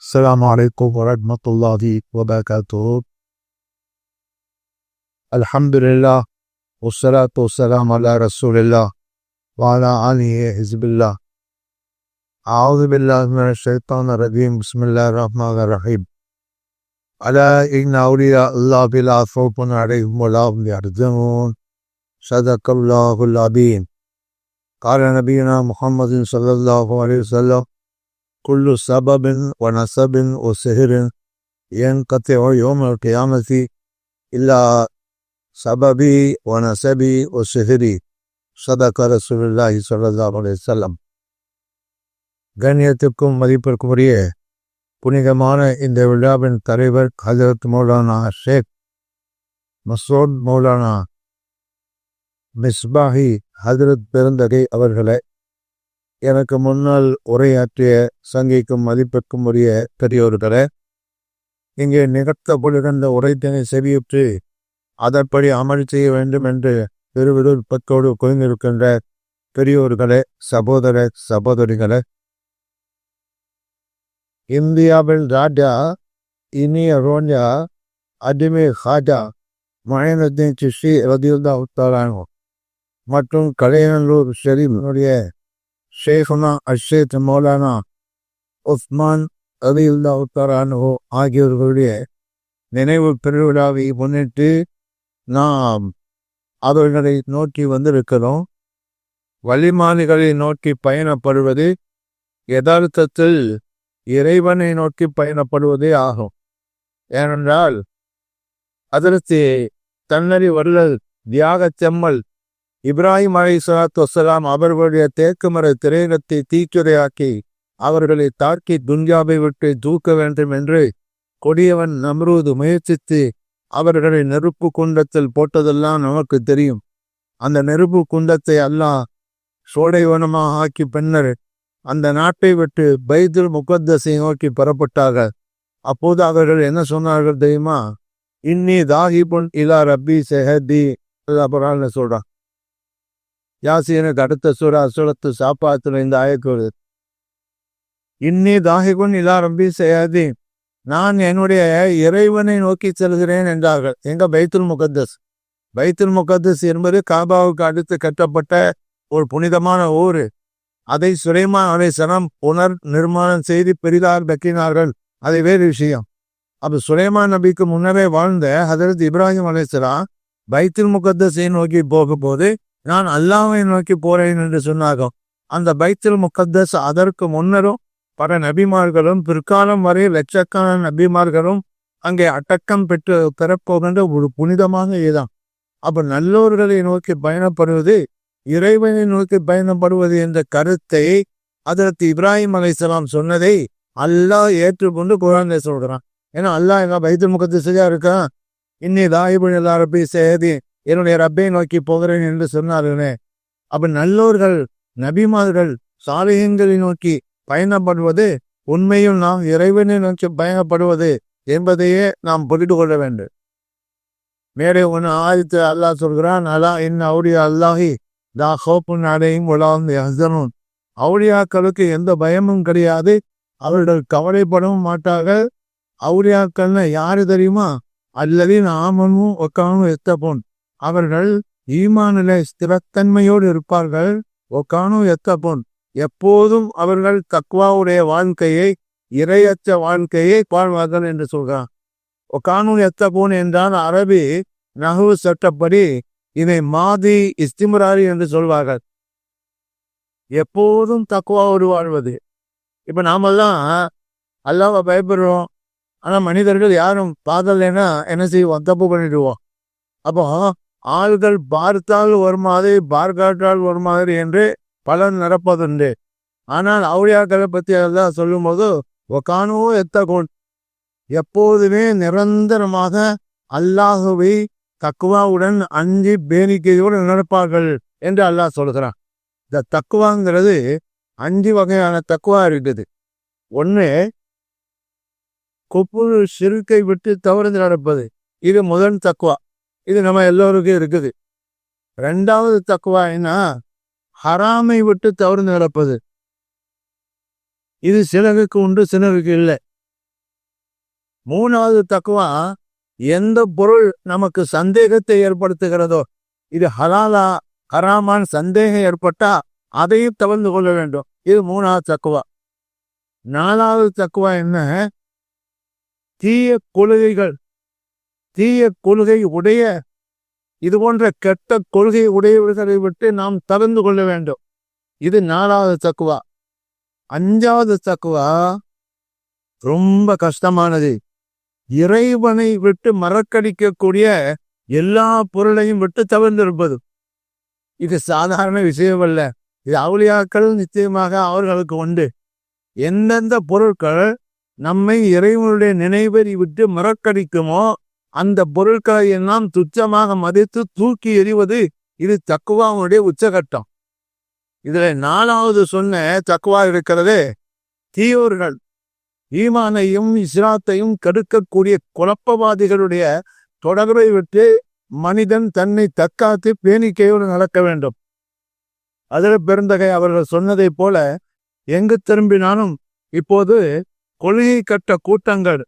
السلام عليكم ورحمة الله وبركاته. الحمد لله والصلاة والسلام على رسول الله وعلى آله حزب الله. أعوذ بالله من الشيطان الرجيم. بسم الله الرحمن الرحيم. ألا إن أولياء الله بلا خوف عليهم ولا هم يحزنون. صدق الله العظيم. قال نبينا محمد صلى الله عليه وسلم كل سبب ونسب وسهر ينقطع يوم القيامة إلا سببي ونسبي وسهري صدق رسول الله صلى الله عليه وسلم கண்ணியத்திற்கும் மதிப்பிற்கும் உரிய புனிதமான இந்த விழாவின் தலைவர் ஹஜரத் மௌலானா ஷேக் மசோத் மௌலானா மிஸ்பாஹி ஹஜரத் பெருந்தகை அவர்களை எனக்கு முன்னால் உரையாற்றிய சங்கிக்கும் மதிப்பிற்கும் உரிய பெரியோர்களே இங்கே நிகழ்த்தப்படுகின்ற உரைத்தினை செவியுற்று அதற்படி அமல் செய்ய வேண்டும் என்று பெருவிருப்பத்தோடு குவிந்திருக்கின்ற பெரியோர்களே சகோதர சகோதரிகளே. இந்தியாவில் ராஜா இனிய ரோஜா அஜிமி ஹாஜா மயனத்தின் சிஷி ரதியுல்லா உத்தாரானோ மற்றும் கலையனூர் ஷெரீஃபினுடைய ஷேகுனா அஷேத் மௌலானா உஸ்மான் அலியுல்லா உத்தாரானோ ஆகியோர்களுடைய நினைவு பெருவிழாவை முன்னிட்டு நாம் அவர்களை நோக்கி வந்திருக்கிறோம் வழிமானிகளை நோக்கி பயணப்படுவது யதார்த்தத்தில் இறைவனை நோக்கி பயணப்படுவதே ஆகும் ஏனென்றால் அதற்கு தன்னறி வல்லல் தியாக செம்மல் இப்ராஹிம் அலை சலாத்து வசலாம் அவர்களுடைய தேக்குமர திரையிடத்தை தீச்சுரையாக்கி அவர்களை தாக்கி துன்யாவை விட்டு தூக்க வேண்டும் என்று கொடியவன் நம்ரூது முயற்சித்து அவர்களை நெருப்பு குண்டத்தில் போட்டதெல்லாம் நமக்கு தெரியும். அந்த நெருப்பு குண்டத்தை அல்லாஹ் சோடைவனமாக ஆக்கி பின்னர் அந்த நாட்டை விட்டு பைதுல் முகத்தசை நோக்கி புறப்பட்டார்கள். அப்போது அவர்கள் என்ன சொன்னார்கள் தெரியுமா? இன்னி தாஹிபுன் இலா ரப்பி செஹதி அப்புறம் சொல்றான். யாசியனுக்கு அடுத்த சூறா சுரத்து சாப்பாத்துல இந்த ஆயக்கோடு இன்னி தாஹிபுன் இலா ரப்பி செஹதி நான் என்னுடைய இறைவனை நோக்கி செல்கிறேன் என்றார்கள். எங்க பைத்துல் முகத்தஸ்? பைத்துல் முகத்தஸ் என்பது காபாவுக்கு அடுத்து கட்டப்பட்ட ஒரு புனிதமான ஊர். அதை சுலைமான் அலை சனம் புனர் நிர்மாணம் செய்து பெரிதார் வெக்கினார்கள் அது வேறு விஷயம். அப்போ சுலைமான் நபிக்கு முன்னரே வாழ்ந்த ஹதரத் இப்ராஹிம் அலைசலாம் பைத்துல் முகத்தஸை நோக்கி போகும்போது நான் அல்லாவை நோக்கி போறேன் என்று சொன்னார்கள். அந்த பைத்தில் முகத்தஸ் அதற்கு முன்னரும் பல நபிமார்களும் பிற்காலம் வரை லட்சக்கான நபிமார்களும் அங்கே அடக்கம் பெற்று பெறப்போகின்ற ஒரு புனிதமாக இதுதான். அப்ப நல்லோர்களை நோக்கி பயணப்படுவது இறைவனை நோக்கி பயணப்படுவது என்ற கருத்தை அதற்கு இப்ராஹிம் அலைசலாம் சொன்னதை அல்லாஹ் ஏற்றுக்கொண்டு குழந்தை சொல்கிறான். ஏன்னா அல்லாஹ் எங்க பைத்து முகத்து சரியா இருக்கான். இன்னி தாயிபுன் எல்லா ரப்பி சேதி என்னுடைய ரப்பை நோக்கி போகிறேன் என்று சொன்னார்களே. அப்ப நல்லோர்கள் நபிமார்கள் சாலையங்களை நோக்கி பயணப்படுவது உண்மையும் நாம் இறைவனை நோக்கி பயணப்படுவது என்பதையே நாம் புரிந்து கொள்ள வேண்டும். மேலே ஒன்று ஆதித்து அல்லாஹ் சொல்கிறான் அலா இன் அவுடியா அல்லாஹி தா ஹோப்புன் அடையும் உலாந்து ஹசனும் அவுளியாக்களுக்கு எந்த பயமும் கிடையாது. அவர்கள் கவலைப்படவும் மாட்டார்கள். அவுளியாக்கள்னு யாரு தெரியுமா? அல்லது ஆமனும் ஒக்கானும் எத்தப்போன் அவர்கள் ஈமானில ஸ்திரத்தன்மையோடு இருப்பார்கள். ஒக்கானும் எத்தப்போன் எப்போதும் அவர்கள் தக்வாவுடைய வாழ்க்கையை இரையற்ற வாழ்க்கையை வாழ்வார்கள் என்று சொல்கிறான். ஒக்கானும் எத்தப்போன் என்றால் அரபி நகவு சட்டப்படி இதை மாதி இஸ்திமராரி என்று சொல்வார்கள். எப்போதும் தக்குவாவோடு வாழ்வது. இப்ப நாமெல்லாம் அல்லாவை பயப்படுறோம். ஆனா மனிதர்கள் யாரும் பாதலைன்னா என்ன செய்வோம்? தப்பு பண்ணிடுவோம். அப்போ ஆள்கள் பார்த்தால் ஒரு மாதிரி பார்க்காட்டால் ஒரு மாதிரி என்று பலன் நடப்பதுண்டு ஆனால் அவுளியாக்களை பற்றி எல்லாம் சொல்லும்போது ஒக்கானோ எத்தகோன். எப்போதுமே நிரந்தரமாக அல்லாஹுவை தக்குவாவுடன் அஞ்சு பேரிக்கையோடு நடப்பார்கள் என்று அல்லாஹ் சொல்கிறான். இந்த தக்குவாங்கிறது அஞ்சு வகையான தக்குவா இருக்குது. ஒன்று கொப்பு சிறுக்கை விட்டு தவறுந்து நடப்பது. இது முதல் தக்குவா இது நம்ம எல்லோருக்கும் இருக்குது. ரெண்டாவது தக்குவா ஹராமை விட்டு தவறு நடப்பது. இது சிலருக்கு உண்டு சிலருக்கு இல்லை. மூணாவது தக்குவா எந்த பொருள் நமக்கு சந்தேகத்தை ஏற்படுத்துகிறதோ இது ஹலாலா ஹராமான் சந்தேகம் ஏற்பட்டா அதையும் தவிர்த்து கொள்ள வேண்டும். இது மூணாவது தக்குவா. நாலாவது தக்குவா என்ன? தீய கொள்கைகள் தீய கொள்கை உடைய இது போன்ற கெட்ட கொள்கை உடையவர்களை விட்டு நாம் தவிர்த்து கொள்ள வேண்டும். இது நாலாவது தக்குவா. அஞ்சாவது தக்குவா ரொம்ப கஷ்டமானது. இறைவனை விட்டு மறக்கடிக்கக்கூடிய எல்லா பொருளையும் விட்டு தவிர்ந்திருப்பது. இது சாதாரண விஷயம் அல்ல இது அவுளியாக்கள் நிச்சயமாக அவர்களுக்கு உண்டு. எந்தெந்த பொருட்கள் நம்மை இறைவனுடைய நினைவை விட்டு மறக்கடிக்குமோ அந்த பொருட்களை எல்லாம் துச்சமாக மதித்து தூக்கி எறிவது இது தக்குவாவுடைய உச்சகட்டம். இதுல நாலாவது சொன்ன தக்குவா இருக்கிறது தீயோர்கள். ஈமானையும் இஸ்ராத்தையும் கடுக்கக்கூடிய குழப்பவாதிகளுடைய தொடர்பை விட்டு மனிதன் தன்னை தற்காத்து பேணிக்கையோடு நடக்க வேண்டும். அதில் பெருந்தகை அவர்கள் சொன்னதைப் போல எங்கு திரும்பினாலும் இப்போது கொள்கை கட்ட கூட்டங்கள்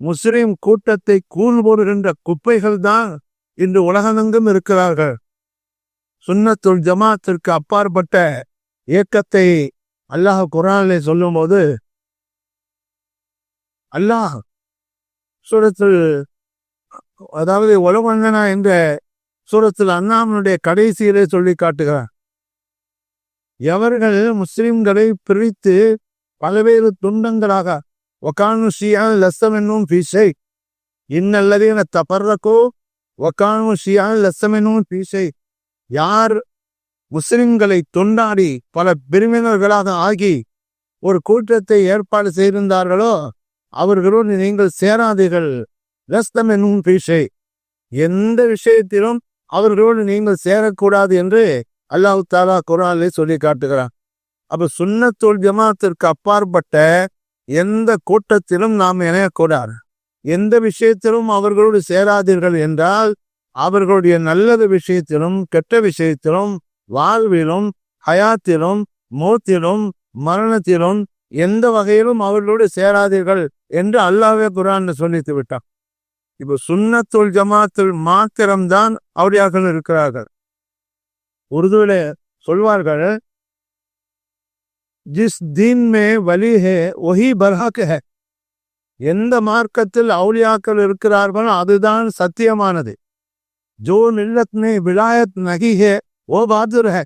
முஸ்லிம் கூட்டத்தை கூழ் போடுகின்ற குப்பைகள் தான் இன்று உலகமெங்கும் இருக்கிறார்கள். சுன்னத்துள் ஜமாத்திற்கு அப்பாற்பட்ட இயக்கத்தை அல்லாஹ் குரானிலே சொல்லும்போது அல்லாஹ் சூரத்தில் அதாவது உலகந்தனா என்ற சூரத்தில் அண்ணாமனுடைய கடைசியிலே சொல்லி காட்டுகிறார். எவர்கள் முஸ்லிம்களை பிரித்து பல்வேறு துண்டங்களாக ஒகானு ஷியான் லசம் என்னும் பீசை இன்னல்லதீன தபர்ரக்கோ ஒகானு ஷியான் லசம் என்னும் பீசை யார் முஸ்லிம்களை தொண்டாடி பல பிரிவினர்களாக ஆகி ஒரு கூட்டத்தை ஏற்பாடு செய்திருந்தார்களோ அவர்களோடு நீங்கள் சேராதீர்கள். லஸ்தம் என்னும் பீசை எந்த விஷயத்திலும் அவர்களோடு நீங்கள் சேரக்கூடாது என்று அல்லாஹு தாலா குரானிலே சொல்லி காட்டுகிறான். அப்ப சுண்ணத்தோல் ஜமாத்திற்கு அப்பாற்பட்ட எந்த கூட்டத்திலும் நாம் இணையக்கூடாது. எந்த விஷயத்திலும் அவர்களோடு சேராதீர்கள் என்றால் அவர்களுடைய நல்லது விஷயத்திலும் கெட்ட விஷயத்திலும் வாழ்விலும் ஹயாத்திலும் மூத்திலும் மரணத்திலும் எந்த வகையிலும் அவர்களோடு சேராதீர்கள் என்று அல்லாவே குரான் சொல்லித்து விட்டான். இப்போ சுண்ணத்துல் ஜமாத்துல் மாத்திரம்தான் அவரியார்கள் இருக்கிறார்கள். உருதுவில சொல்வார்கள் ஜிஸ் தீன் மே வலி ஹே ஒஹி பர்ஹக் ஹே எந்த மார்க்கத்தில் அவுளியாக்கள் இருக்கிறார்கள் அதுதான் சத்தியமானது. ஜோ நில்லத்னே விழாயத் விலாயத் நகி ஹே ஓ பாதுர் ஹே.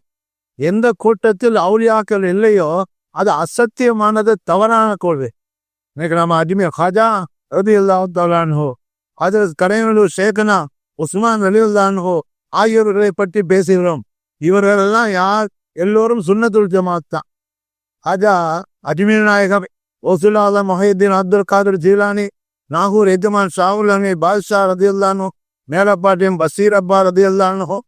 எந்த கூட்டத்தில் அவுளியாக்கள் இல்லையோ அது அசத்தியமானது தவறான கொள்கை இன்னைக்கு நம்ம அடிமை ஹாஜா ரதி அல்லாஹான்ஹோ அது கரையனூர் ஷேகனா உஸ்மான் அலியுல்லான்ஹோ ஆகியோர்களை பற்றி பேசுகிறோம். இவர்களெல்லாம் யார்? எல்லோரும் சுண்ணத்துல் ஜமாத் தான். அஜா அஜ்மீர் நாயகம் ஒசுலாத மொஹீத்தீன் அப்துல் காதர் ஜீலானி நாகூர் எஜமான் ஷாவுல் அமி ரதி ரதியுல்லானோ மேலப்பாட்டியம் பசீர் அப்பா ரதியுல்லானோ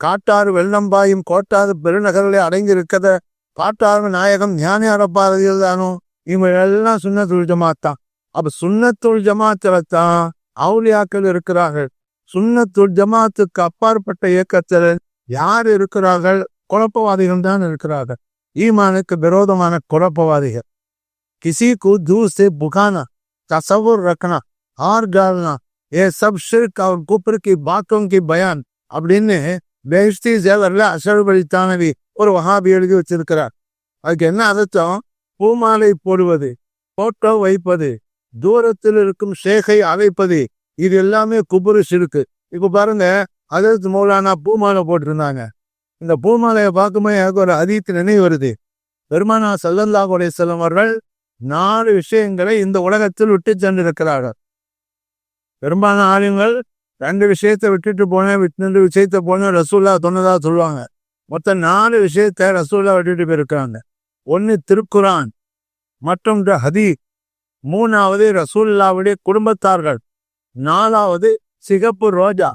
காட்டாறு வெள்ளம்பாயும் கோட்டாறு பெருநகரிலே அடங்கியிருக்கிறத பாட்டாறு நாயகம் ஞானியாரப்பா ரதியுல்லானோ இவங்க எல்லாம் சுண்ணத்துல் ஜமாத் தான் அப்ப சுண்ணத்துள் ஜமாத்துல தான் அவுலியாக்கள் இருக்கிறார்கள் சுண்ணத்துள் ஜமாத்துக்கு அப்பாற்பட்ட இயக்கத்தில் யார் இருக்கிறார்கள்? குழப்பவாதிகள் தான் இருக்கிறார்கள். ஈமானுக்கு விரோதமான குழப்பவாதிகள் கிசிக்கு தூசு புகானா தசவுர் ரக்னா ஆர் கால்னா ஏ சப் ஷிர்க் அவர் குப்ருக்கு கி பயான் அப்படின்னு பெஹ்தி ஜேவர்ல அசழ்வழி தானவி ஒரு வஹாபி எழுதி வச்சிருக்கிறார் அதுக்கு என்ன அர்த்தம் பூமாலை போடுவது போட்டோ வைப்பது தூரத்தில் இருக்கும் ஷேகை அழைப்பது இது எல்லாமே குபுரு சிறுக்கு இப்போ பாருங்க அதற்கு மௌலானா பூமாலை போட்டிருந்தாங்க இந்த பூமாலையை பார்க்கும்போது எனக்கு ஒரு அதித்து நினைவு வருது. பெருமானா சல்லல்லாஹு செல்லும் அவர்கள் நாலு விஷயங்களை இந்த உலகத்தில் விட்டு சென்றிருக்கிறார்கள். பெரும்பாலான ஆளுங்கள் ரெண்டு விஷயத்தை விட்டுட்டு போனேன் விட்டு விஷயத்தை போனேன் ரசூல்லா சொன்னதா சொல்லுவாங்க. மொத்தம் நாலு விஷயத்தை ரசூல்லா விட்டுட்டு போயிருக்காங்க ஒன்று திருக்குரான் மற்றொன்று ஹதி மூணாவது ரசூல்லாவுடைய குடும்பத்தார்கள் நாலாவது சிகப்பு ரோஜா.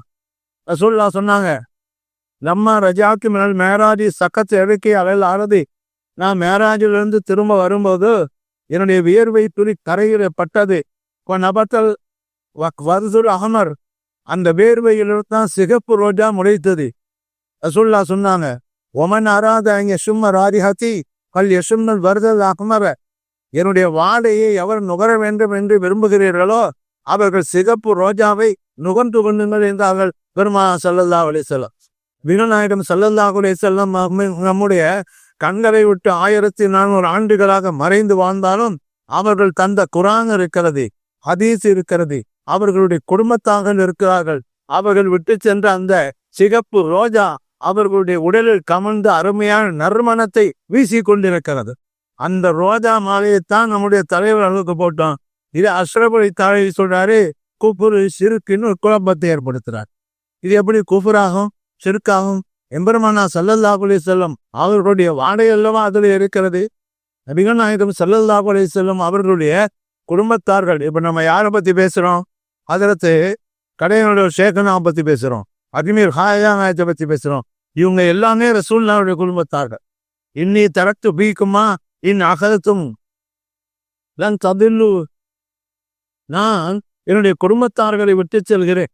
ரசூல்லா சொன்னாங்க நம்ம ரஜாக்கு மேல் மேராஜி சக்கத்து இறக்கி அலையில் ஆனது நான் மேராஜிலிருந்து திரும்ப வரும்போது என்னுடைய வியர்வை துளி கரையில பட்டது. நபத்தல் வருதுல் அகமர் அந்த வேர்வையிலிருந்து தான் சிகப்பு ரோஜா முளைத்தது. ரசுல்லா சொன்னாங்க ஒமன் அராத அங்க சும்ம ராதிஹதி கல் யசும்னல் வருதல் அகமர என்னுடைய வாடையை எவர் நுகர வேண்டும் என்று விரும்புகிறீர்களோ அவர்கள் சிகப்பு ரோஜாவை நுகர்ந்து கொள்ளுங்கள் என்றார்கள் பெருமா சல்லல்லா அலி வினநாயகம் செல்லந்தாகுலே செல்லம் நம்முடைய கண்களை விட்டு ஆயிரத்தி நானூறு ஆண்டுகளாக மறைந்து வாழ்ந்தாலும் அவர்கள் தந்த குரான் இருக்கிறது ஹதீஸ் இருக்கிறது அவர்களுடைய குடும்பத்தாக இருக்கிறார்கள். அவர்கள் விட்டு சென்ற அந்த சிகப்பு ரோஜா அவர்களுடைய உடலில் கமழ்ந்த அருமையான நறுமணத்தை வீசி கொண்டிருக்கிறது. அந்த ரோஜா மாலையைத்தான் நம்முடைய தலைவர் அளவுக்கு போட்டோம் இது அஸ்ரபலி தலைவி சொல்றாரு குப்புரு சிறுக்குன்னு குழப்பத்தை ஏற்படுத்துறார். இது எப்படி குஃபுராகும்? சிறுக்காகும் எம்பெருமானா சல்லல்லா அலி செல்லம் அவர்களுடைய வாடகை அல்லவா அதில் இருக்கிறது. நபிகள் நாயகம் சல்லல்லா அலி செல்லம் அவர்களுடைய குடும்பத்தார்கள் இப்ப நம்ம யாரை பத்தி பேசுறோம்? அதற்கு கடையனுடைய ஷேகனா பத்தி பேசுறோம். அஜ்மீர் ஹாயா நாயத்தை பத்தி பேசுறோம். இவங்க எல்லாமே ரசூல்லாவுடைய குடும்பத்தார்கள். இன்னி தரத்து பீக்குமா? இன் அகலத்தும் ததில்லு. நான் என்னுடைய குடும்பத்தார்களை விட்டு செல்கிறேன்.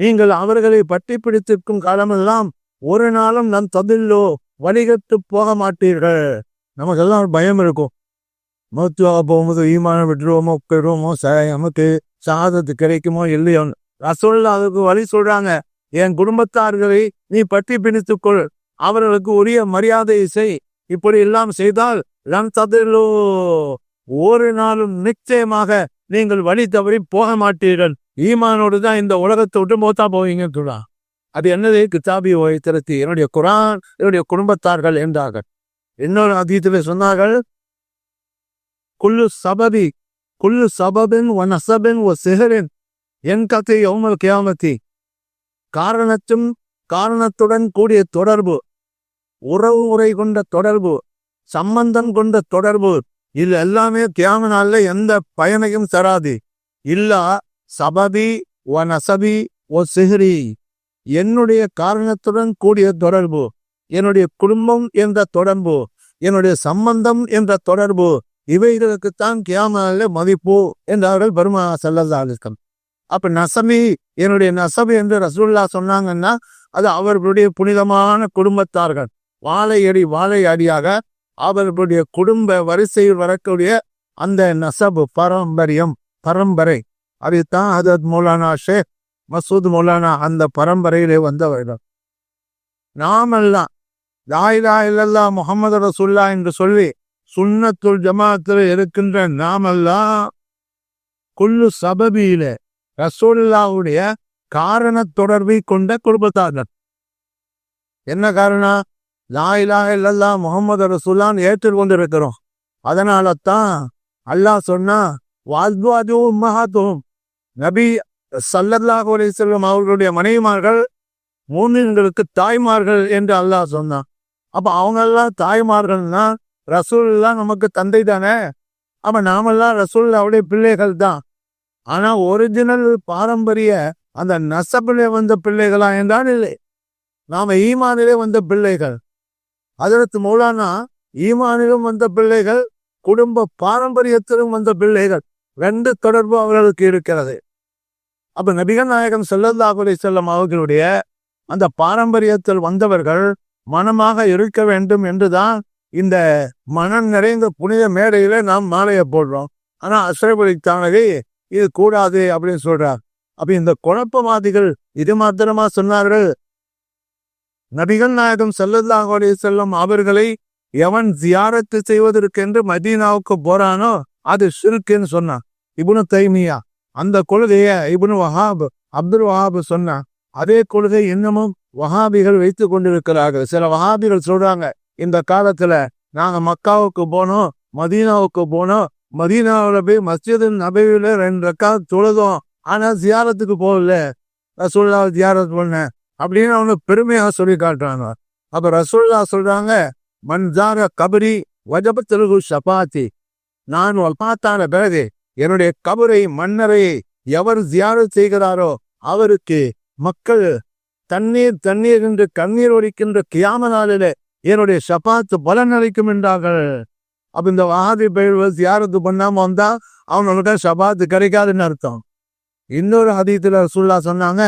நீங்கள் அவர்களை பட்டி பிடித்திருக்கும் காலமெல்லாம் ஒரு நாளும் நம் ததில்லோ வழிகட்டு போக மாட்டீர்கள் நமக்கெல்லாம் ஒரு பயம் இருக்கும். மருத்துவாக போகும்போது ஈமானம் விட்டுருவோமோ உட்கிடுவோமோ ச நமக்கு சாதத்து கிடைக்குமோ இல்லையோ? ரசோல்ல அதுக்கு வழி சொல்றாங்க. என் குடும்பத்தார்களை நீ பட்டி பிடித்துக்கொள் அவர்களுக்கு உரிய மரியாதை செய். இப்படி எல்லாம் செய்தால் நம் ததிலோ ஒரு நாளும் நிச்சயமாக நீங்கள் வழி தவறி போக மாட்டீர்கள் ஈமானோடு தான் இந்த உலகத்தை விட்டு மோத்தா போவீங்கன்னு சொல்றான் அது என்னது? கித்தாபி ஓய் திருத்தி என்னுடைய குரான் என்னுடைய குடும்பத்தார்கள் என்றார்கள். இன்னொரு அதீத்துல சொன்னார்கள் குல்லு சபபி குல்லு சபபின் ஒன் அசபின் ஒ சிகரின் என் கத்தை எவ்வளவு கியாமத்தி. காரணத்தும் காரணத்துடன் கூடிய தொடர்பு உறவு முறை கொண்ட தொடர்பு சம்பந்தம் கொண்ட தொடர்பு இது எல்லாமே கேமனால எந்த பயனையும் தராது. இல்லா சபதி ஒ நசபி ஒ சிஹரி. என்னுடைய காரணத்துடன் கூடிய தொடர்பு என்னுடைய குடும்பம் என்ற தொடர்பு என்னுடைய சம்பந்தம் என்ற தொடர்பு இவைகளுக்குத்தான் கியாமல மதிப்பு என்றார்கள் பெருமா சல்லல்லா அலிஸ்கம் அப்ப நசமி என்னுடைய நசபி என்று ரசூல்லா சொன்னாங்கன்னா அது அவர்களுடைய புனிதமான குடும்பத்தார்கள். வாழை அடி வாழை அடியாக அவர்களுடைய குடும்ப வரிசையில் வரக்கூடிய அந்த நசபு பாரம்பரியம் பரம்பரை. அதைத்தான் ஹதரத் மௌலானா ஷேக் மசூத் மௌலானா அந்த பரம்பரையிலே வந்தவர்கள். நாமெல்லாம் லாயிலா இல்லல்லா முகமது ரசுல்லா என்று சொல்லி சுண்ணத்துல் ஜமாத்தில் இருக்கின்ற நாமெல்லாம் குல்லு சபபியில ரசூல்லாவுடைய காரண தொடர்பை கொண்ட குடும்பத்தார்கள். என்ன காரணம்? லாயிலா இல்லல்லா முகமது ரசுல்லான்னு ஏற்றுக்கொண்டிருக்கிறோம். அதனால தான் அல்லாஹ் சொன்னா வாழ்வாதுவும் மகாத்துவம் நபி சல்லல்லாஹு செல்வம் அவர்களுடைய மனைவிமார்கள் மூமின்களுக்கு தாய்மார்கள் என்று அல்லாஹ் சொன்னான். அப்போ அவங்கெல்லாம் தாய்மார்கள்னா ரசூல்லாம் நமக்கு தந்தை தானே? அப்போ நாமெல்லாம் ரசூல் அவருடைய பிள்ளைகள் தான். ஆனால் ஒரிஜினல் பாரம்பரிய அந்த நசப்பிலே வந்த பிள்ளைகளா என்றால் இல்லை. நாம ஈமானிலே வந்த பிள்ளைகள். அதற்கு மூலானா ஈமானிலும் வந்த பிள்ளைகள் குடும்ப பாரம்பரியத்திலும் வந்த பிள்ளைகள். ரெண்டு தொடர்பு அவர்களுக்கு இருக்கிறது. அப்ப நபிகள் நாயகம் செல்லல்லாஹுலை செல்லம் அவர்களுடைய அந்த பாரம்பரியத்தில் வந்தவர்கள் மனமாக இருக்க வேண்டும் என்றுதான் இந்த மனம் நிறைந்த புனித மேடையில நாம் மாலையை போடுறோம். ஆனா அசரபலி தானகை இது கூடாது அப்படின்னு சொல்றார். அப்ப இந்த குழப்பவாதிகள் இது மாத்திரமா சொன்னார்கள்? நபிகள் நாயகம் செல்லல்லாஹு அலி செல்லம் அவர்களை எவன் ஜியாரத்து செய்வதற்கென்று மதீனாவுக்கு போறானோ அது சிறுக்குன்னு சொன்னான். இபுனு தைமியா அந்த கொள்கைய இபுனு வஹாப் அப்துல் வஹாப் சொன்ன அதே கொள்கை இன்னமும் வஹாபிகள் வைத்து கொண்டிருக்கிறார்கள். சில வஹாபிகள் சொல்றாங்க இந்த காலத்துல நாங்க மக்காவுக்கு போனோம் மதீனாவுக்கு போனோம் மதீனாவில் போய் மஸ்ஜிது நபையில ரெண்டு ரக்கா தொழுதோம் ஆனா ஜியாரத்துக்கு போகல. ரசோல்லா ஜியாரத் பண்ணேன் அப்படின்னு அவங்க பெருமையா சொல்லி காட்டுறாங்க. அப்ப ரசோல்லா சொல்றாங்க மன்ஜார கபரி வஜபத்தலுகு சப்பாத்தி நான் பார்த்தான பிறகு என்னுடைய கபரை மன்னரை எவர் ஜியாரத் செய்கிறாரோ அவருக்கு மக்கள் தண்ணீர் தண்ணீர் என்று கண்ணீர் ஒழிக்கின்ற கியாம நாளில என்னுடைய ஷபாத்து பலன் அளிக்கும் என்றார்கள். அப்ப இந்த வாதி பயிர்வு ஜியாரத்து பண்ணாம வந்தா அவனோட ஷபாத்து கிடைக்காதுன்னு அர்த்தம். இன்னொரு ஹதீத்துல சுல்லா சொன்னாங்க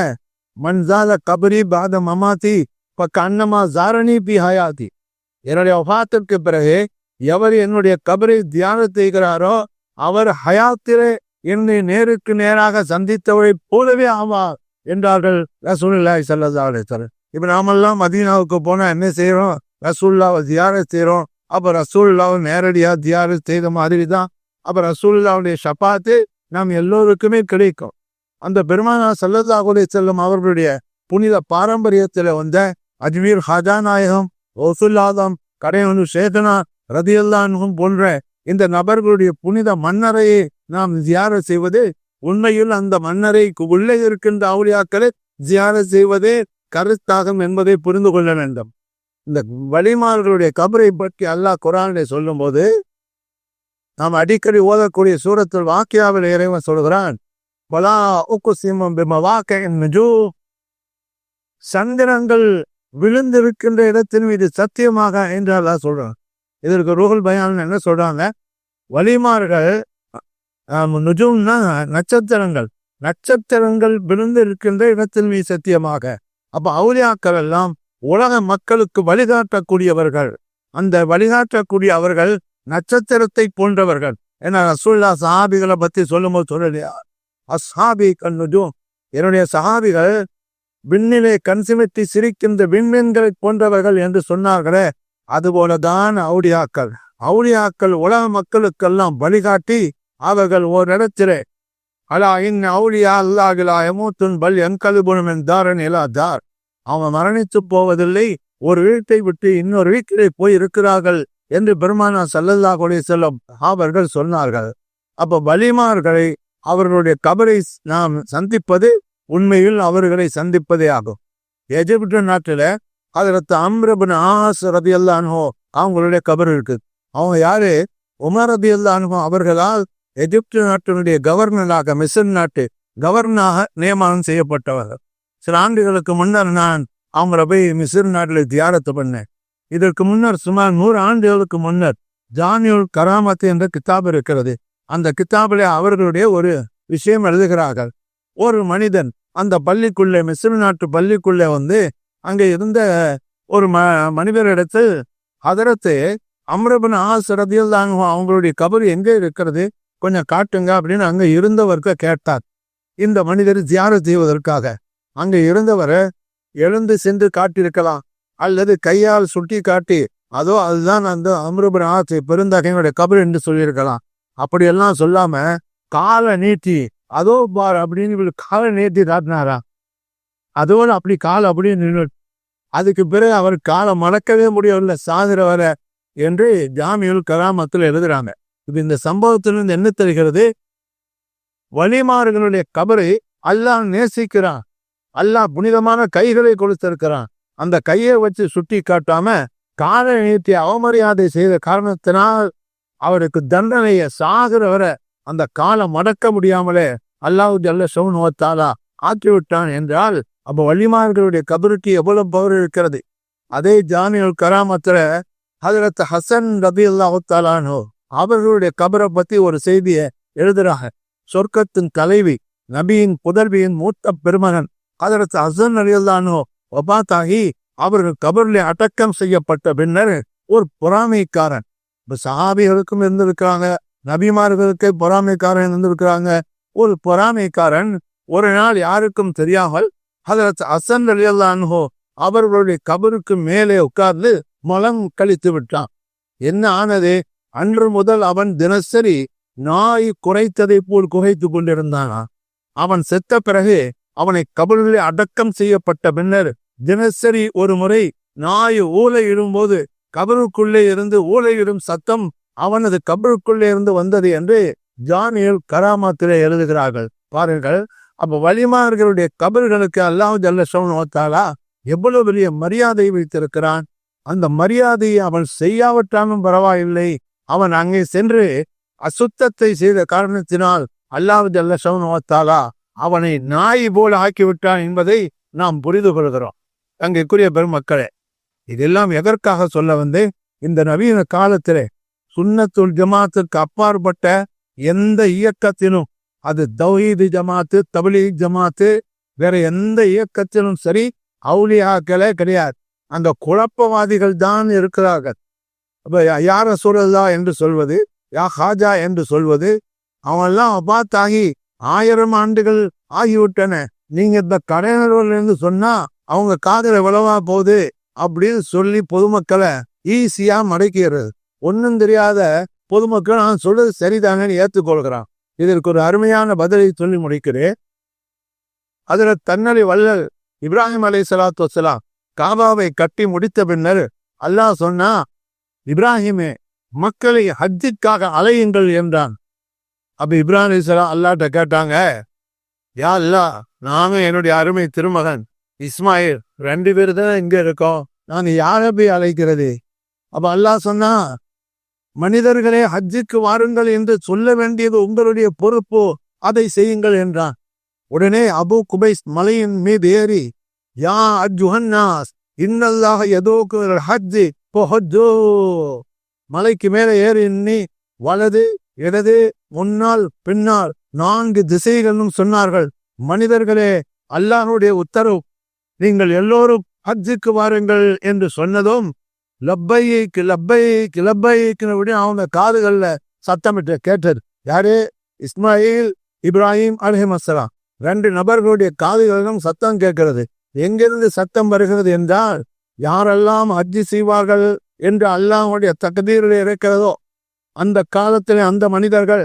மன்சால கபரி பாத மமாத்தி இப்ப கண்ணமா ஜாரணி பி ஹயாத்தி. என்னுடைய வபாத்திற்கு பிறகு எவர் என்னுடைய கபரை தியானம் செய்கிறாரோ அவர் ஹயாத்திரே என்னை நேருக்கு நேராக சந்தித்தவரை போலவே ஆவார் என்றார்கள் ரசூலுல்லாஹி சல்லா அலிஸ்வரர் இப்ப நாமெல்லாம் மதீனாவுக்கு போனா என்ன செய்யறோம் ரசூல்லாவை தியாரம் செய்யறோம் அப்ப ரசூல்லாவை நேரடியா தியாரம் செய்த மாதிரி தான் அப்ப ரசூல்லாவுடைய ஷபாத்து நாம் எல்லோருக்குமே கிடைக்கும். அந்த பெருமானா சல்லதா அலைஹி செல்லும் அவர்களுடைய புனித பாரம்பரியத்தில் வந்த அஜ்மீர் ஹஜா நாயகம் ஓசுல்லாதம் கடையனு சேதனா ரதியல்லானும் போன்ற இந்த நபர்களுடைய புனித மன்னரையை நாம் தியார செய்வது உண்மையில் அந்த மன்னரைக்கு உள்ளே இருக்கின்ற அவுளியாக்களை தியார செய்வதே கருத்தாகும் என்பதை புரிந்து கொள்ள வேண்டும். இந்த வழிமார்களுடைய கபரை பற்றி அல்லாஹ் குரானிலே சொல்லும்போது நாம் அடிக்கடி ஓதக்கூடிய சூரத்தில் வாக்கியாவில் இறைவன் சொல்கிறான் பலா உக்குசிமம் பிமவாக்க நஜூ. சந்திரங்கள் விழுந்திருக்கின்ற இடத்தின் மீது சத்தியமாக என்று அல்லாஹ் சொல்றான். இதற்கு ரூஹல் பயான் என்ன சொல்றாங்க? வலிமார்கள் நுஜும்னா நட்சத்திரங்கள். நட்சத்திரங்கள் விழுந்து இருக்கின்ற இடத்தில் நீ சத்தியமாக. அப்ப அவுலியாக்கள் எல்லாம் உலக மக்களுக்கு வழிகாட்டக்கூடியவர்கள். அந்த வழிகாட்டக்கூடிய அவர்கள் நட்சத்திரத்தை போன்றவர்கள். ஏன்னா ரசூல்லா சஹாபிகளை பத்தி சொல்லும்போது சொல்லலையா? அஸ்ஹாபி கண்ணுஜும் என்னுடைய சஹாபிகள் விண்ணிலே கண் சிமிட்டி சிரிக்கின்ற விண்மீன்களை போன்றவர்கள் என்று சொன்னார்களே. அதுபோலதான் அவுடியாக்கள் அவுடியாக்கள் உலக மக்களுக்கெல்லாம் வழிகாட்டி அவர்கள் ஓரிடத்திலே அலா இன் அவுலியா அல்லாஹிலா எமூத்துன் பல் எங்கலுபுணம் என்றாரன் இலாதார் அவன் மரணித்து போவதில்லை ஒரு வீட்டை விட்டு இன்னொரு வீட்டிலே போய் இருக்கிறார்கள் என்று பெருமானா சல்லல்லா கொலை செல்லும் அவர்கள் சொன்னார்கள். அப்ப வலிமார்களை அவர்களுடைய கபரை நாம் சந்திப்பது உண்மையில் அவர்களை சந்திப்பதே ஆகும். எஜிப்து நாட்டில் அதற்கு அம்ரபின் ஆஹாஸ் ரதி அல்லான்ஹோ அவங்களுடைய கபர் இருக்கு. அவங்க யாரு? உமர் ரதி அல்லான்ஹோ அவர்களால் எகிப்து நாட்டினுடைய கவர்னராக மிசன் நாட்டு கவர்னராக நியமனம் செய்யப்பட்டவர்கள். சில ஆண்டுகளுக்கு முன்னர் நான் அவங்கள போய் மிசர் நாட்டில் தியாரத்து பண்ணேன். இதற்கு முன்னர் சுமார் நூறு ஆண்டுகளுக்கு முன்னர் ஜானியுல் கராமத்து என்ற கித்தாப் இருக்கிறது. அந்த கித்தாபிலே அவர்களுடைய ஒரு விஷயம் எழுதுகிறார்கள். ஒரு மனிதன் அந்த பள்ளிக்குள்ளே மிஸ்ர் நாட்டு பள்ளிக்குள்ளே வந்து அங்கே இருந்த ஒரு ம மனிதரிடத்தில் அதரத்து அம்ரபன் ஆசிரதியில் தாங்க அவங்களுடைய கபர் எங்கே இருக்கிறது? கொஞ்சம் காட்டுங்க அப்படின்னு அங்கே இருந்தவருக்கு கேட்டார். இந்த மனிதர் தியானம் செய்வதற்காக. அங்கே இருந்தவரை எழுந்து சென்று காட்டியிருக்கலாம். அல்லது கையால் சுட்டி காட்டி அதோ அதுதான் அந்த அம்ருபன் ஆசை பெருந்தகையினுடைய கபர் என்று சொல்லியிருக்கலாம். அப்படியெல்லாம் சொல்லாம காலை நீட்டி அதோ பார் அப்படின்னு இவரு காலை நீட்டி காட்டினாரா அதோடு அப்படி கால் அப்படியே நின்று அதுக்கு பிறகு அவர் காலை மடக்கவே முடியவில்லை சாகிற வர என்று ஜாமியுல் கராமத்தில் எழுதுறாங்க. இப்போ இந்த சம்பவத்திலிருந்து என்ன தெரிகிறது? வழிமாறுகளுடைய கபரை அல்லாஹ் நேசிக்கிறான். அல்லாஹ் புனிதமான கைகளை கொடுத்திருக்கிறான். அந்த கையை வச்சு சுட்டி காட்டாம காலை நீட்டி அவமரியாதை செய்த காரணத்தினால் அவருக்கு தண்டனையை சாகிற வர அந்த காலை மடக்க முடியாமலே அல்லாஹு ஜல்ல சவுனுவத்தாலா ஆக்கிவிட்டான் என்றால் அப்ப வள்ளிமார்களுடைய கபருக்கு எவ்வளவு பவர் இருக்கிறது? அதே ஜானியுல் கராமத்துல ஹதரத் ஹசன் ரபி அல்லாஹாலானோ அவர்களுடைய கபரை பத்தி ஒரு செய்தியை எழுதுறாங்க. சொர்க்கத்தின் தலைவி நபியின் புதல்வியின் மூத்த பெருமகன் ஹதரத் ஹசன் அலியல்லானோ ஒபாத்தாகி அவர்கள் கபரில் அடக்கம் செய்யப்பட்ட பின்னர் ஒரு பொறாமைக்காரன். இப்ப சஹாபிகளுக்கும் இருந்திருக்கிறாங்க நபிமார்களுக்கு பொறாமைக்காரன் இருந்திருக்கிறாங்க. ஒரு பொறாமைக்காரன் ஒரு நாள் யாருக்கும் தெரியாமல் ஹதரத் அசன் அலியல்லான்ஹோ அவர்களுடைய கபருக்கு மேலே உட்கார்ந்து மலம் கழித்து விட்டான். என்ன ஆனது? அன்று முதல் அவன் தினசரி நாய் குறைத்ததை போல் குகைத்து கொண்டிருந்தானா. அவன் செத்த பிறகு அவனை கபரிலே அடக்கம் செய்யப்பட்ட பின்னர் தினசரி ஒரு முறை நாய் ஊலை இடும்போது கபருக்குள்ளே இருந்து ஊலையிடும் சத்தம் அவனது கபருக்குள்ளே இருந்து வந்தது என்று ஜானியல் கராமாத்திலே எழுதுகிறார்கள். பாருங்கள். அப்ப வலிமார்களுடைய கபர்களுக்கு அல்லாஹ் ஜல்ல ஓத்தாலா எவ்வளவு பெரிய மரியாதை வைத்திருக்கிறான் அந்த மரியாதையை அவன் செய்யாவிட்டாலும் பரவாயில்லை. அவன் அங்கே சென்று அசுத்தத்தை செய்த காரணத்தினால் அல்லாஹ் ஜல்ல ஓத்தாலா அவனை நாய் போல ஆக்கிவிட்டான் என்பதை நாம் புரிந்து கொள்கிறோம். அங்கேக்குரிய பெருமக்களே இதெல்லாம் எதற்காக சொல்ல வந்து இந்த நவீன காலத்திலே சுண்ணத்துல் ஜமாத்துக்கு அப்பாற்பட்ட எந்த இயக்கத்திலும் அது தௌஹீது ஜமாத்து தபிலீக் ஜமாத்து வேற எந்த இயக்கத்திலும் சரி அவுலியாக்களே கிடையாது. அந்த குழப்பவாதிகள் தான் இருக்கிறார்கள். அப்ப யார சூழல்லா என்று சொல்வது யா ஹாஜா என்று சொல்வது அவன்லாம் அபாத்தாகி ஆயிரம் ஆண்டுகள் ஆகிவிட்டன. நீங்க இந்த கடையினர்கள் இருந்து சொன்னா அவங்க காதல விளவா போகுது அப்படின்னு சொல்லி பொதுமக்களை ஈஸியா மடக்கிறது. ஒன்றும் தெரியாத பொதுமக்கள் நான் சொல்றது சரிதானேன்னு ஏற்றுக்கொள்கிறான் இதற்கு ஒரு அருமையான பதிலை சொல்லி முடிக்கிறேன். அதுல தன்னலி வல்லல் இப்ராஹிம் அலை சலாத்து வசலாம் காபாவை கட்டி முடித்த பின்னர் அல்லாஹ் சொன்னா இப்ராஹிமே மக்களை ஹஜ்ஜிற்காக அலையுங்கள் என்றான். அப்ப இப்ராஹிம் அலைஹிஸ்ஸலாம் அல்லாட்ட கேட்டாங்க யா அல்லா நாங்க என்னுடைய அருமை திருமகன் இஸ்மாயில் ரெண்டு பேர் தான் இங்க இருக்கோம். நான் யாரை போய் அழைக்கிறது? அப்ப அல்லாஹ் சொன்னா மனிதர்களே ஹஜ்ஜுக்கு வாருங்கள் என்று சொல்ல வேண்டியது உங்களுடைய பொறுப்பு. அதை செய்யுங்கள் என்றான். உடனே அபு குபைஸ் மலையின் மீது ஏறி யா அஜுஹன்னாஸ் இன்னல்லாக எதோக்கு ஹஜ்ஜி பொஹஜோ மலைக்கு மேலே ஏறி எண்ணி வலது இடது முன்னால் பின்னால் நான்கு திசைகளும் சொன்னார்கள் மனிதர்களே அல்லாஹ்வுடைய உத்தரவு நீங்கள் எல்லோரும் ஹஜ்ஜுக்கு வாருங்கள் என்று சொன்னதும் லப்பைக்கு லப்பைக்கு லப்பைக்கு அவங்க காதுகள்ல சத்தமிட்டு கேட்டது. யாரு? இஸ்மாயில் இப்ராஹிம் அலஹிம் அஸ்ஸலாம் ரெண்டு நபர்களுடைய காதுகளிலும் சத்தம் கேட்கிறது. எங்கிருந்து சத்தம் வருகிறது என்றால் யாரெல்லாம் அஜி செய்வார்கள் என்று அல்லாஹுடைய தகுதியில் இருக்கிறதோ அந்த காலத்தில் அந்த மனிதர்கள்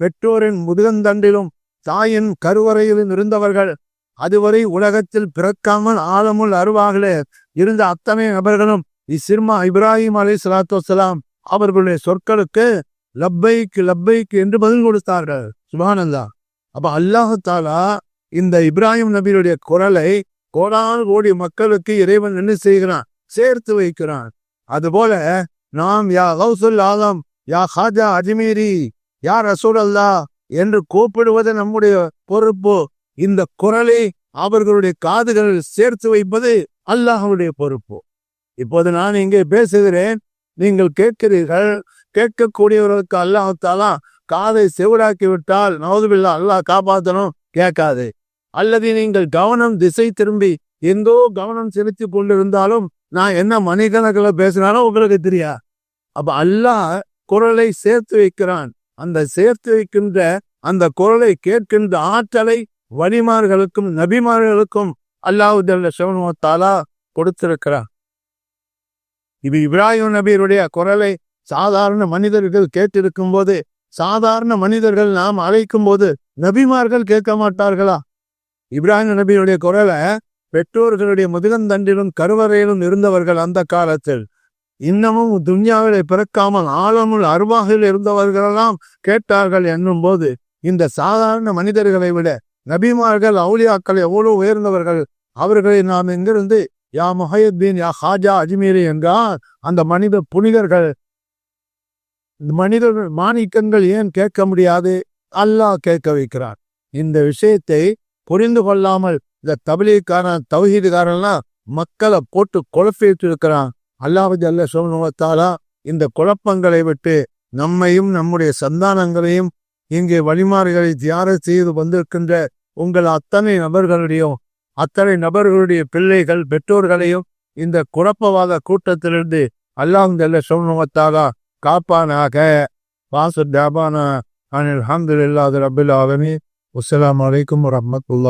பெற்றோரின் முதுகந்தண்டிலும் தாயின் கருவறையிலும் இருந்தவர்கள் அதுவரை உலகத்தில் பிறக்காமல் ஆழமுள் அருவாகலே இருந்த அத்தனை நபர்களும் இச்சிறுமா இப்ராஹிம் அலை சலாத்து வசலாம் அவர்களுடைய சொற்களுக்கு லப்பைக்கு லப்பைக்கு என்று பதில் கொடுத்தார்கள். சுபானந்தா அப்ப அல்லாஹு தாலா இந்த இப்ராஹிம் நபியுடைய குரலை கோடான கோடி மக்களுக்கு இறைவன் என்ன செய்கிறான்? சேர்த்து வைக்கிறான். அதுபோல நாம் யா ஹவுசுல் ஆலம் யா ஹாஜா அஜ்மீரி யா ரசூல் அல்லா என்று கூப்பிடுவது நம்முடைய பொறுப்பு. இந்த குரலை அவர்களுடைய காதுகளில் சேர்த்து வைப்பது அல்லாஹனுடைய பொறுப்பு. இப்போது நான் இங்கே பேசுகிறேன். நீங்கள் கேட்கிறீர்கள். கேட்கக்கூடியவர்களுக்கு அல்லாஹ் காதை செவிடாக்கி விட்டால் நவதுபில்லா அல்லாஹ் காப்பாற்றணும். கேட்காது. அல்லது நீங்கள் கவனம் திசை திரும்பி எந்தோ கவனம் செலுத்தி கொண்டிருந்தாலும் நான் என்ன மணிக்கணக்கில் பேசினாலும் உங்களுக்கு தெரியா? அப்ப அல்லாஹ் குரலை சேர்த்து வைக்கிறான். அந்த சேர்த்து வைக்கின்ற அந்த குரலை கேட்கின்ற ஆற்றலை வலிமார்களுக்கும் நபிமார்களுக்கும் அல்லாஹு சிவனுவத்தாலா கொடுத்திருக்கிறான். இது இப்ராஹிம் நபியருடைய குரலை சாதாரண மனிதர்கள் கேட்டிருக்கும் போது சாதாரண மனிதர்கள் நாம் அழைக்கும் போது நபிமார்கள் கேட்க மாட்டார்களா? இப்ராஹிம் நபியுடைய குரலை பெற்றோர்களுடைய முதுகந்தண்டிலும் கருவறையிலும் இருந்தவர்கள் அந்த காலத்தில் இன்னமும் துன்யாவிலே பிறக்காமல் ஆழமுள் அருவாகில் இருந்தவர்களெல்லாம் கேட்டார்கள் என்னும் போது இந்த சாதாரண மனிதர்களை விட நபிமார்கள் அவுளியாக்கள் எவ்வளவு உயர்ந்தவர்கள் அவர்களை நாம் எங்கிருந்து யா முஹையுத்தீன் யா ஹாஜா அஜ்மீரி என்றால் அந்த மனித புனிதர்கள் மனிதர்கள் மாணிக்கங்கள் ஏன் கேட்க முடியாது? அல்லாஹ் கேட்க வைக்கிறார் இந்த விஷயத்தை புரிந்து கொள்ளாமல் இந்த தபிலீக்காரன் தௌஹீதுக்காரன்லாம் மக்களை போட்டு குழப்பிட்டு இருக்கிறான் அல்லாஹ் அல்ல சோமத்தாலா இந்த குழப்பங்களை விட்டு நம்மையும் நம்முடைய சந்தானங்களையும் இங்கே வழிமாறுகளை தியாரம் செய்து வந்திருக்கின்ற உங்கள் அத்தனை நபர்களுடையும் அத்தனை நபர்களுடைய பிள்ளைகள் பெற்றோர்களையும் இந்த குழப்பவாத கூட்டத்திலிருந்து அல்லாஹ் சோமத்தாலா காப்பானாக. வாசு டாபானா அனில் அஹமதுல்லாது ரபில் ஆலமி அஸ்லாம் வலைக்கம் வரமத்துல்லா